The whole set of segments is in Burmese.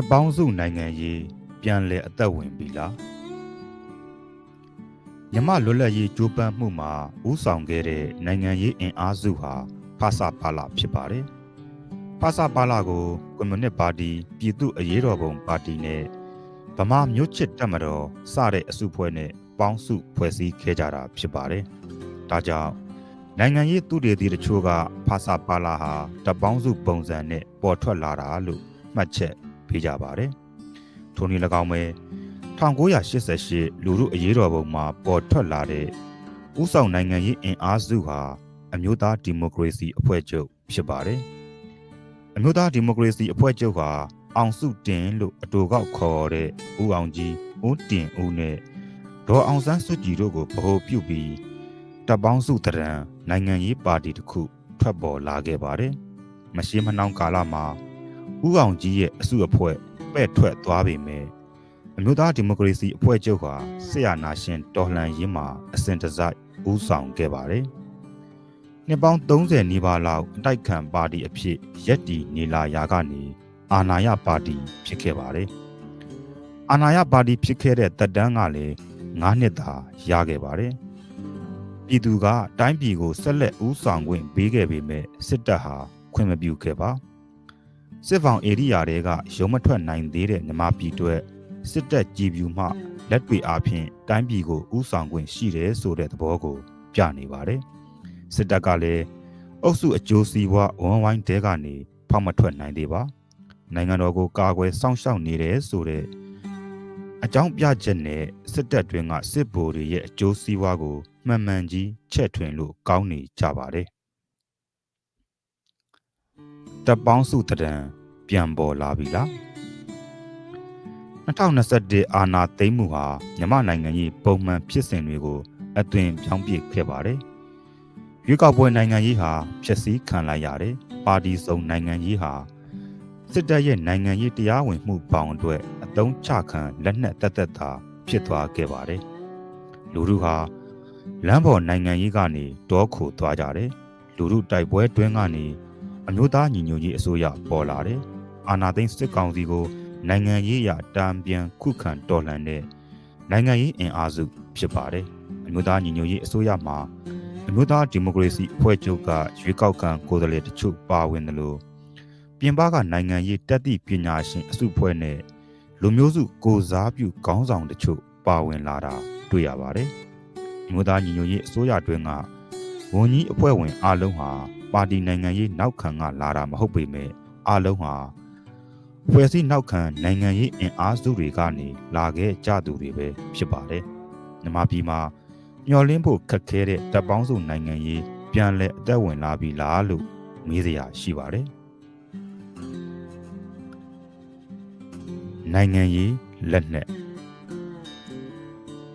တပ်ပေါင်းစုနိုင်ငံရေးပြန်လည်အသက်ဝင်ပြီလားမြမလွတ်လပ်ရေးကြိုးပမ်းမှုမှာဥဆောင်ခဲ့တဲ့နိုင်ငံရေးအင်အားစုဟာဖာစာပါလာဖြစ်ပါတယ်ဖာစာပါလာကိုကွန်မြူနစ်ပါတီပြည်သူ့အရေးတော်ပုံပါတီနဲ့ဗမာမျိုးချစ်တပ်မတော်စတဲ့အစုဖွဲ့နဲ့ပေါင်းစုဖွဲ့စည်းခဲ့ကြတာဖြစ်ပါတယ်ဒါကြောင့်နိုင်ငံရေးသူတေသီတချို့ကဖာစာပါလာဟာတပ်ပေါင်းစုပုံစံနဲ့ပေါ်ထွက်လာတာလို့မှတ်ချက် ပေးကြပါတယ်။ထိုနည်း၎င်းပဲ1988လူမှုအရေးတော်ပုံမှာပေါ်ထွက်လာတဲ့ဥဆောင်နိုင်ငံရေးအင်အားစုဟာအမျိုးသားဒီမိုကရေစီအဖွဲ့ချုပ်ဖြစ်ပါတယ်။အမျိုးသားဒီမိုကရေစီအဖွဲ့ချုပ်ဟာအောင်စုတင်လို့အတူကောက်ခေါ်တဲ့ဦးအောင်ကြီးဦးတင်ဦးနဲ့ဒေါ်အောင်ဆန်းစုကြည်တို့ကိုဗဟိုပြုပြီးတပ်ပေါင်းစုတရံနိုင်ငံရေးပါတီတစ်ခုထွက်ပေါ်လာခဲ့ပါတယ်။မရှင်းမနှောင်းကာလမှာ ဦးအောင်ကြီးရဲ့အစုအဖွဲ့ပဲ့ထွက်သွားပေမဲ့အမျိုးသားဒီမိုကရေစီအဖွဲ့ချုပ်ဟာဆရာနာရှင်တော်လှန်ရေးမှာအစဉ်တစိုက်ဦးဆောင်ခဲ့ပါတယ်။နှစ်ပေါင်း30နီးပါးလောက်အတိုက်ခံပါတီအဖြစ်ရက်တီနေလာရာကနေအာဏာရပါတီဖြစ်ခဲ့ပါတယ်။အာဏာရပါတီဖြစ်ခဲ့တဲ့တက်တန်းကလည်း9နှစ်သာရခဲ့ပါတယ်။ပြည်သူကတိုင်းပြည်ကိုဆက်လက်ဦးဆောင်ခွင့်ပေးခဲ့ပေမဲ့စစ်တပ်ဟာခွင့်မပြုခဲ့ပါ။ စစ်ဖောင်ဧရိယာတွေကရုံမထွက်နိုင်သေးတဲ့မြမပြည်တွက်စစ်တပ်ကြည်ပြူမှလက်တွေအားဖြင့်တိုင်းပြည်ကိုဥဆောင်ခွင့်ရှိတယ်ဆိုတဲ့သဘောကိုပြနေပါတယ်။စစ်တပ်ကလည်းအုပ်စုအကျိုးစီးပွားဝမ်ဝိုင်းတဲကနေဖောက်မထွက်နိုင်သေးပါ။နိုင်ငံတော်ကိုကာကွယ်စောင့်ရှောက်နေတယ်ဆိုတဲ့အကြောင်းပြချက်နဲ့စစ်တပ်တွင်ကစစ်ဗိုလ်တွေရဲ့အကျိုးစီးပွားကိုမှန်မှန်ကြီးချက်ထွင်လို့ကောင်းနေကြပါတယ်။ တပ်ပေါင်းစုတံပြန်ပေါ်လာပြီလား။2021အာဏာသိမ်းမှုဟာမြန်မာနိုင်ငံကြီးပုံမှန်ဖြစ်စဉ်တွေကိုအသွင်ပြောင်းပြခဲ့ပါတယ်။ရွေးကောက်ပွဲနိုင်ငံရေးဟာဖြစ်စည်းခံလိုက်ရတယ်။ပါတီစုံနိုင်ငံရေးဟာစစ်တပ်ရဲ့နိုင်ငံရေးတရားဝင်မှုပေါင်းအတွက်အတုံးချခံလက်နက်တက်တက်သာဖြစ်သွားခဲ့ပါတယ်။လူတို့ဟာလမ်းပေါ်နိုင်ငံရေးကနေတောခိုသွားကြတယ်။လူတို့တိုက်ပွဲတွင်းကနေ အမျိုးသားညီညွတ်ရေးအစိုးရပေါ်လာတယ်။အာဏာသိမ်းစစ်ကောင်စီကိုနိုင်ငံရေးအတံပြန်ခုခံတော်လှန်တဲ့နိုင်ငံရေးအင်အားစုဖြစ်ပါတယ်။အမျိုးသားညီညွတ်ရေးအစိုးရမှာအမျိုးသားဒီမိုကရေစီအဖွဲ့ချုပ်ကရွေးကောက်ခံကိုယ်စားလှယ်တချို့ပါဝင်တယ်လို့ပြင်ပကနိုင်ငံရေးတက်သည့်ပညာရှင်အစုဖွဲ့နဲ့လူမျိုးစုကိုစားပြုခေါင်းဆောင်တချို့ပါဝင်လာတာတွေ့ရပါတယ်။အမျိုးသားညီညွတ်ရေးအစိုးရတွင်ကဝန်ကြီးအဖွဲ့ဝင်အလုံးဟာ ပါတီနိုင်ငံရေးနောက်ခံကလာတာမဟုတ်ပေမဲ့အလုံးဟာဖွဲ့စည်းနောက်ခံနိုင်ငံရေးအင်အားစုတွေကနေလာခဲ့ကြသူတွေပဲဖြစ်ပါတယ်။မြန်မာပြည်မှာမျော်လင့်ဖို့ခက်ခဲတဲ့တပ်ပေါင်းစုနိုင်ငံရေးပြန်လည်အသက်ဝင်လာပြီလားလို့မေးစရာရှိပါတယ်။နိုင်ငံရေးလက်နက်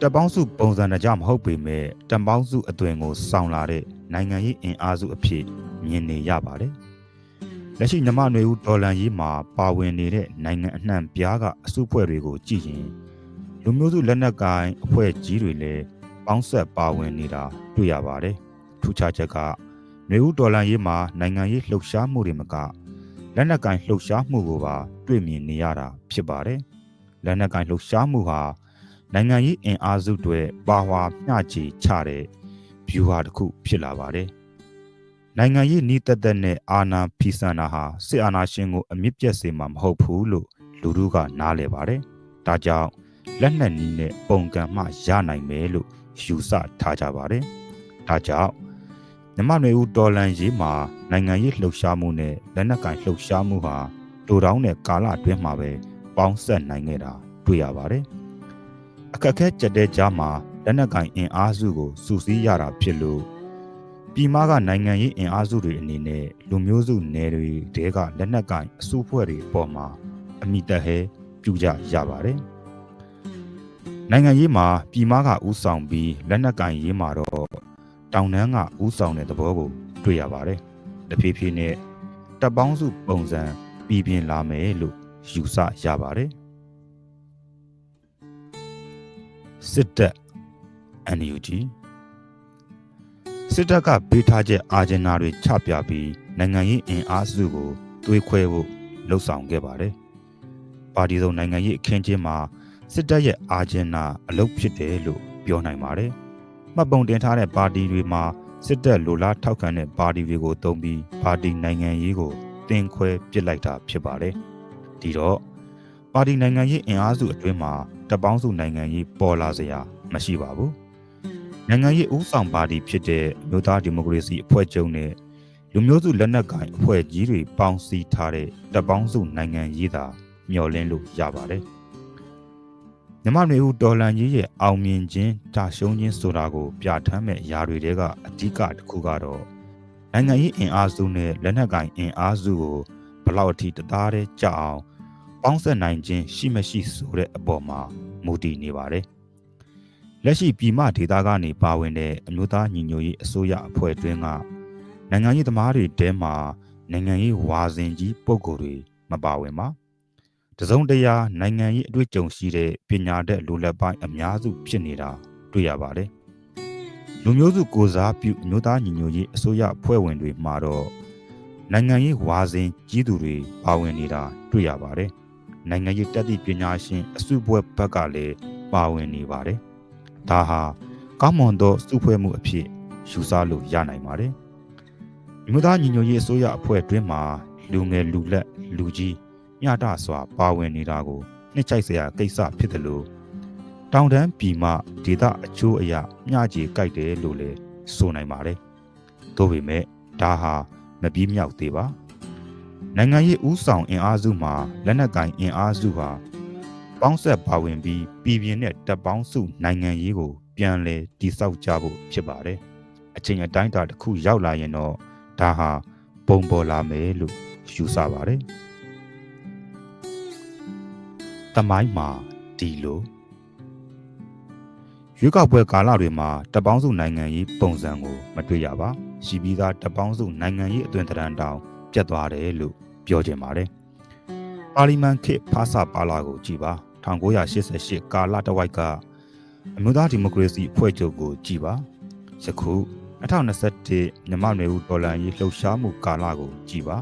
တပ်ပေါင်းစုပုံစံတကြမဟုတ်ပေမဲ့တပ်ပေါင်းစုအသွင်ကိုစောင့်လာတဲ့ နိုင်ငံရေးအင်အားစုအဖြစ်မြင်နေရပါတယ်။လက်ရှိမြမနွေဦးဒေါ်လန်ရေးမှာပါဝင်နေတဲ့နိုင်ငံအနှံ့ပြားကအစုအဖွဲ့တွေကိုကြည့်ရင်လူမျိုးစုလက်နက်ကိုင်အဖွဲ့ကြီးတွေလည်းပေါင်းဆက်ပါဝင်နေတာတွေ့ရပါတယ်။ထူးခြားချက်ကနွေဦးဒေါ်လန်ရေးမှာနိုင်ငံရေးလှုပ်ရှားမှုတွေမကလက်နက်ကိုင်လှုပ်ရှားမှုကိုပါတွေ့မြင်နေရတာဖြစ်ပါတယ်။လက်နက်ကိုင်လှုပ်ရှားမှုဟာနိုင်ငံရေးအင်အားစုတွေပါဝါမျှချေချတဲ့ view ဟာတစ်ခုဖြစ်လာပါတယ်။နိုင်ငံရေးနှီးသက်သက်နဲ့အာဏာဖီဆန်တာဟာစစ်အာဏာရှင်ကိုအမြင့်ပြတ်စေမှာမဟုတ်ဘူးလို့လူတို့ကနားလည်ပါတယ်။ဒါကြောင့်လက်နက်နီးနဲ့ပုံကံမှရနိုင်မယ်လို့ယူဆထားကြပါတယ်။ဒါကြောင့်မြမနွေဦးတော်လန်ရေးမှာနိုင်ငံရေးလှုပ်ရှားမှုနဲ့လက်နက်ကင်လှုပ်ရှားမှုဟာတူတောင်းတဲ့ကာလအတွင်းမှာပဲပေါင်းဆက်နိုင်ခဲ့တာတွေ့ရပါတယ်။အခက်အခဲကြတဲ့ကြားမှာ လက်နက်ကင်အင်အားစုကိုစုစည်းရတာဖြစ်လို့ပြည်မကနိုင်ငံရေးအင်အားစုတွေအနေနဲ့လူမျိုးစုနယ်တွေတဲကလက်နက်ကင်အစုအဖွဲ့တွေပေါ်မှာအမိတက်ဟဲပြုကြရပါတယ်။နိုင်ငံရေးမှာပြည်မကဥဆောင်ပြီးလက်နက်ကင်ရေးမှာတော့တောင်တန်းကဥဆောင်တဲ့သဘောကိုတွေ့ရပါတယ်။တဖြည်းဖြည်းနဲ့တပ်ပေါင်းစုပုံစံပြည်ပြင်းလာမယ်လို့ယူဆရပါတယ်။စစ်တပ် NUG စစ်တပ်ကပေးထားချက်အာဂျင်နာတွေချပြပြီးနိုင်ငံရေးအင်အားစုကိုသွေးခွဲဖို့လှုံ့ဆော်ခဲ့ပါတယ်။ပါတီစုံနိုင်ငံရေးအခင်းကျင်းမှာစစ်တပ်ရဲ့အာဂျင်နာအလုပ်ဖြစ်တယ်လို့ပြောနိုင်ပါတယ်။မှတ်ပုံတင်ထားတဲ့ပါတီတွေမှာစစ်တပ်လိုလားထောက်ခံတဲ့ပါတီတွေကိုတုံးပြီးပါတီနိုင်ငံရေးကိုတင်ခွဲပစ်လိုက်တာဖြစ်ပါတယ်။ဒီတော့ပါတီနိုင်ငံရေးအင်အားစုအတွင်းမှာတပ်ပေါင်းစုနိုင်ငံရေးပေါ်လာစရာမရှိပါဘူး။ နိုင်ငံရေးဥဆောင်ပါတီဖြစ်တဲ့မြို့သားဒီမိုကရေစီအဖွဲ့ချုပ်နဲ့လူမျိုးစုလက်နက်ကိုင်အဖွဲ့ကြီးတွေပေါင်းစည်းထားတဲ့တပ်ပေါင်းစုနိုင်ငံရေးသာမျှော်လင့်လို့ရပါတယ်။မြမနေဦးဒေါ်လန်ကြီးရဲ့အောင်မြင်ခြင်းတာရှုံးခြင်းဆိုတာကို ပြဋ္ဌာန်းမဲ့ຢာတွေတဲကအဓိကတစ်ခုကတော့နိုင်ငံရေးအင်အားစုနဲ့လက်နက်ကိုင်အင်အားစုကိုဘလောက်အထိတသားတည်းကြအောင်ပေါင်းဆက်နိုင်ခြင်းရှိမရှိဆိုတဲ့အပေါ်မှာမူတည်နေပါတယ်။ လက်ရှိပြည်မဒေသကနေပါဝင်တဲ့အမျိုးသားညီညွတ်ရေးအစိုးရအဖွဲ့တွင်းကနိုင်ငံရေးသမားတွေတဲမှာနိုင်ငံရေးဝါစဉ်ကြီးပုံကိုယ်တွေမပါဝင်ပါတစုံတရာနိုင်ငံရေးအတွေ့အကြုံရှိတဲ့ပညာတတ်လူလက်ပိုင်းအများစုဖြစ်နေတာတွေ့ရပါတယ်လူမျိုးစုကိုစားပြုအမျိုးသားညီညွတ်ရေးအစိုးရဖွဲ့ဝင်တွေမှာတော့နိုင်ငံရေးဝါစဉ်ကြီးသူတွေပါဝင်နေတာတွေ့ရပါတယ်နိုင်ငံရေးတက်သည့်ပညာရှင်အစုပွဲဘက်ကလည်းပါဝင်နေပါတယ် ဒါဟာကောင်းမွန်သောစုဖွဲ့မှုအဖြစ်ယူဆလို့ရနိုင်ပါတယ်မြို့သားညီညွတ်ရေးအစိုးရအဖွဲ့အတွင်းမှာလူငယ်လူလက်လူကြီးညတာစွာပါဝင်နေတာကိုနှစ်ချိုက်စရာကိစ္စဖြစ်တယ်လို့တောင်တန်းပြည်မှဒေသအချိုးအရာမျှကြေကြိုက်တယ်လို့လည်းဆိုနိုင်ပါတယ်။သို့ပေမဲ့ဒါဟာမပြီးမြောက်သေးပါ။နိုင်ငံရေးဥဆောင်အင်အားစုမှာလက်နက်ကင်အင်အားစုဟာ ပေါင်းဆက်ပါဝင်ပြီးပြည်ပြင်းတဲ့တပ်ပေါင်းစုနိုင်ငံရေးကို ပြန်လည်တည်ဆောက်ကြဖို့ဖြစ်ပါတယ်။အချိန်အတိုင်းအတာတစ်ခုရောက်လာရင်တော့ဒါဟာပုံပေါ်လာမယ်လို့ယူဆပါတယ်။တမိုင်းမှာဒီလိုရွေးကောက်ပွဲကာလတွေမှာတပေါင်းစုနိုင်ငံရေးပုံစံကိုမတွေ့ရပါ။ရှိပြီးသားတပေါင်းစုနိုင်ငံရေးအသွင်သဏ္ဍာန်တောင်ပြတ်သွားတယ်လို့ပြောကြပါတယ်။ပါလီမန်ခေတ်ဖာစာပါလာကိုကြည်ပါ 1988ကာလတဝိုက်ကအမျိုးသားဒီမိုကရေစီအဖွဲ့ချုပ်ကိုကြည်ပါယခု2021မြမနွေဦးဒေါ်လာရေးလှုပ်ရှားမှုကာလကိုကြည်ပါ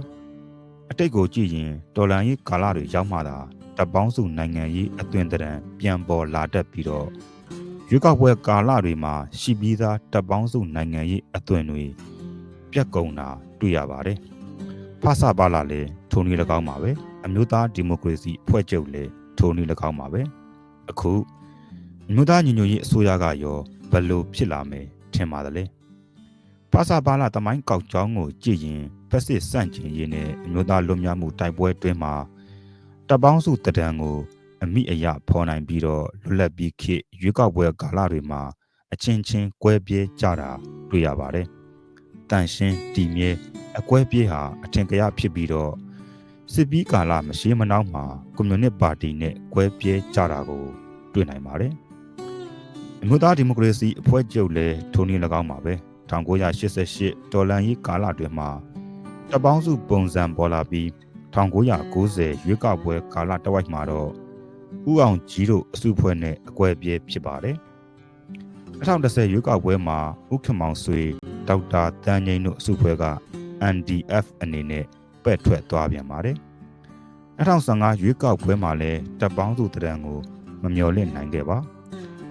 အတိတ်ကိုကြည့်ရင်ဒေါ်လာရေးကာလတွေရောက်မှသာတပ်ပေါင်းစုနိုင်ငံရေးအသွင်သဏ္ဍာန်ပြန်ပေါ်လာတတ်ပြီးတော့ရွေးကောက်ပွဲကာလတွေမှာရှိပြီးသားတပ်ပေါင်းစုနိုင်ငံရေးအသွင်တွေပြက်ကုန်တာတွေ့ရပါတယ်ဖဆပါလာလည်းထိုနည်း၎င်းပါပဲအမျိုးသားဒီမိုကရေစီဖွဲ့ချုပ်လည်း ထိုနည်း၎င်းပါပဲအခုအမျိုးသားညီညွတ်ရေးအစိုးရကရောဘယ်လိုဖြစ်လာမယ်ထင်ပါတယ်လဲပါစာပါလာတမိုင်းကောက်ကြောင်းကိုကြည့်ရင်ဖက်စစ်စန့်ကျင်ရေးနဲ့အမျိုးသားလွတ်မြောက်မှုတိုက်ပွဲတွင်မှာတပေါင်းစုတဒံကို အမိအယဖော်နိုင်ပြီးတော့လွတ်လပ်ပြီးခေရွေးကောက်ပွဲကာလတွေမှာအချင်းချင်းကွဲပြဲကြတာတွေ့ရပါတယ်။တန်ရှင်းတီမြဲအကွဲပြေးဟာအထင်ကရဖြစ်ပြီးတော့ စစ်ပြီးကာလမရှိမနှောင်းမှာကွန်မြူနစ်ပါတီနဲ့ကွဲပြဲကြတာကိုတွေ့နိုင်ပါတယ်။အမျိုးသားဒီမိုကရေစီအဖွဲ့ချုပ်လည်းထိုနည်း၎င်းပါပဲ1988ဒေါ်လန်ရေးကာလတွင်မှာတပေါင်းစုပုံစံပေါ်လာပြီး1990ရွေးကောက်ပွဲကာလတဝိုက်မှာတော့ဥအောင်ကြီးတို့အစုဖွဲ့နဲ့အကွဲပြဲဖြစ်ပါတယ်2010ရွေးကောက်ပွဲမှာဥက္ကမောင်ဆွေဒေါက်တာတန်းငိမ့်တို့အစုဖွဲ့က NDF အနေနဲ့ပက်ထွက်သွားပြန်ပါတယ် 2015ရွေးကောက်ပွဲမှာလည်းတပ်ပေါင်းစုတရံကိုမမျှော်လင့်နိုင်ခဲ့ပါ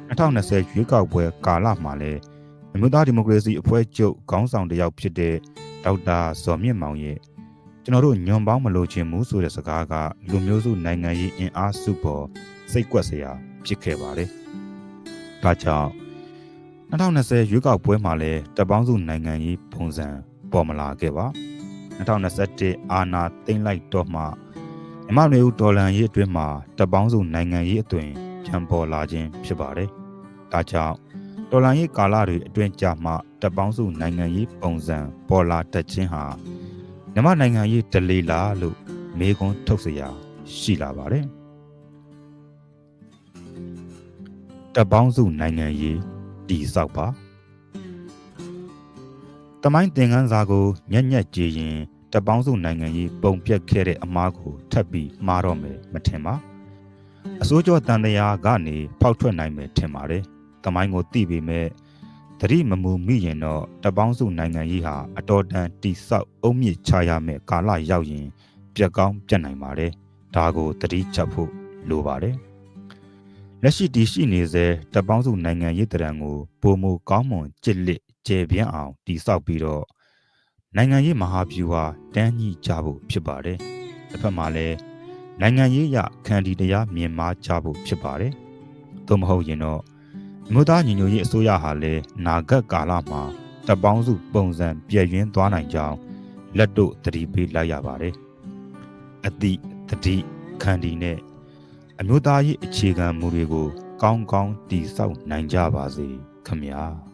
2020ရွေးကောက်ပွဲကာလမှာလည်းအမျိုးသားဒီမိုကရေစီအဖွဲ့ချုပ်ခေါင်းဆောင်တယောက်ဖြစ်တဲ့ဒေါက်တာဇော်မြင့်မောင်ရဲ့ကျွန်တော်တို့ညွန်ပေါင်းမလို့ခြင်းမူဆိုတဲ့စကားကလူမျိုးစုနိုင်ငံရေးအင်အားစုပေါ်စိတ်ကွက်စရာဖြစ်ခဲ့ပါတယ်။ဒါကြောင့်2020ရွေးကောက်ပွဲမှာလည်းတပေါင်းစုနိုင်ငံရေးပုံစံပေါ်မလာခဲ့ပါ2021အာနာသိမ့်လိုက်တော့မှ မြမမျိုးဒေါ်လာရေးအတွင်းမှာတပေါင်းစုနိုင်ငံရေးအသွင်ပြန်ပေါ်လာခြင်းဖြစ်ပါတယ်။ဒါကြောင့်ဒေါ်လာရေးကာလတွေအတွင်းကြာမှတပ်ပေါင်းစုနိုင်ငံရေးပုံစံပေါ်လာတတ်ခြင်းဟာမြန်မာနိုင်ငံရေးဒလေလာလို့မေခွန်းထုတ်เสียရှိလာပါတယ်တပ်ပေါင်းစုနိုင်ငံရေးတည်ဆောက်ပါတမိုင်းသင်ခန်းစာကိုညက်ညက်ကြည်ရင် တပ်ပေါင်းစုနိုင်ငံရေးပုံပြက်ခဲ့တဲ့အမားကိုထပ်ပြီးမှားတော့မယ်မထင်ပါအစိုးရတန်တရားကနေဖောက်ထွက်နိုင်မယ်ထင်ပါတယ်တမိုင်းကိုသိပေမဲ့သတိမမူမိရင်တော့တပေါင်းစုနိုင်ငံရေးဟာအတော်တန်တိဆောက်အုံမြင့်ချရမယ်ကာလရောက်ရင် ပြက်ကောင်းပြက်နိုင်ပါတယ်ဒါကိုသတိချက်ဖို့လိုပါတယ်လက်ရှိတည်ရှိနေစေတပ်ပေါင်းစုနိုင်ငံရေးတရံကိုပုံမကောင်းမွန်ကြစ်လက်ကျေပြန့်အောင်တည်ဆောက်ပြီးတော့ နိုင်ငံရေးမဟာဗျူဟာတန်းညှိကြဖို့ဖြစ်ပါတယ်တစ်ဖက်မှာလည်းနိုင်ငံရေးအရခန္တီတရားမြင်မာကြဖို့ဖြစ်ပါတယ်သို့မဟုတ်ရင်တော့အမျိုးသားညီညွတ်ရေးအစိုးရဟာလည်းနာဂတ်ကာလမှာတပ်ပေါင်းစုပုံစံပြည့်ရင်းသွားနိုင်ကြောင်းလက်တို့သတိပေးလိုက်ရပါတယ်အတိတတိခန္တီနဲ့အမျိုးသားရေးအခြေခံမူတွေကို ကောင်းကောင်းတည်ဆောက်နိုင်ကြပါစေခမညာ